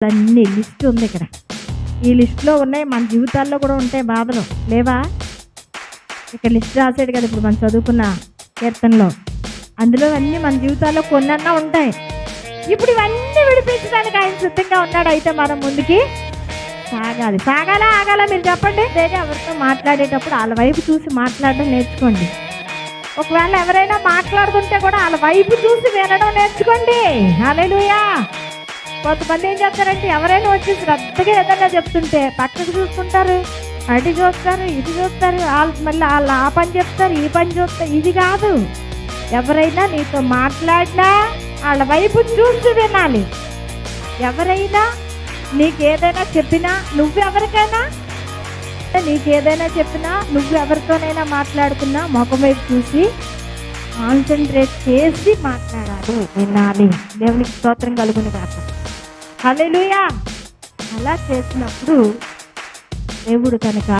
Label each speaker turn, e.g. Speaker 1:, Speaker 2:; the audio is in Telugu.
Speaker 1: అన్ని లిస్ట్ ఉంది ఇక్కడ. ఈ లిస్ట్లో ఉన్నాయి మన జీవితాల్లో కూడా ఉంటాయి బాధలు. లేవా? ఇక్కడ లిస్ట్ రాసాడు కదా ఇప్పుడు మనం చదువుకున్న కీర్తనలో. అందులో అన్నీ మన జీవితాల్లో కొన్నన్నా ఉంటాయి. ఇప్పుడు ఇవన్నీ విడిపించడానికి ఆయన సిద్ధంగా ఉన్నాడు అయితే మనం ముందుకి సాగాలి. సాగాలా ఆగాల మీరు చెప్పండి. లేదా ఎవరితో మాట్లాడేటప్పుడు వాళ్ళ వైపు చూసి మాట్లాడడం నేర్చుకోండి. ఒకవేళ ఎవరైనా మాట్లాడుతుంటే కూడా వాళ్ళ వైపు చూసి వినడం నేర్చుకోండి. హల్లెలూయా! కొంతమంది ఏం చేస్తారంటే ఎవరైనా వచ్చి శ్రద్ధగా ఏదన్నా చెప్తుంటే పక్కకు చూసుకుంటారు అటు చూస్తారు ఇటు చూస్తారు వాళ్ళు మళ్ళీ వాళ్ళు ఆ పని చెప్తారు ఈ పని చూస్తారు. ఇది కాదు. ఎవరైనా నీతో మాట్లాడినా వాళ్ళ వైపు చూసి వినాలి. ఎవరైనా నీకు ఏదైనా చెప్పినా నువ్వెవరికైనా నీకు ఏదైనా చెప్పినా నువ్వు ఎవరితోనైనా మాట్లాడుకున్నా ముఖం వైపు చూసి కాన్సన్ట్రేట్ చేసి మాట్లాడాలి వినాలి. దేవునికి స్తోత్రం కలుగుని కాక హల్లెలూయా. అలా చేసినప్పుడు దేవుడు కనుక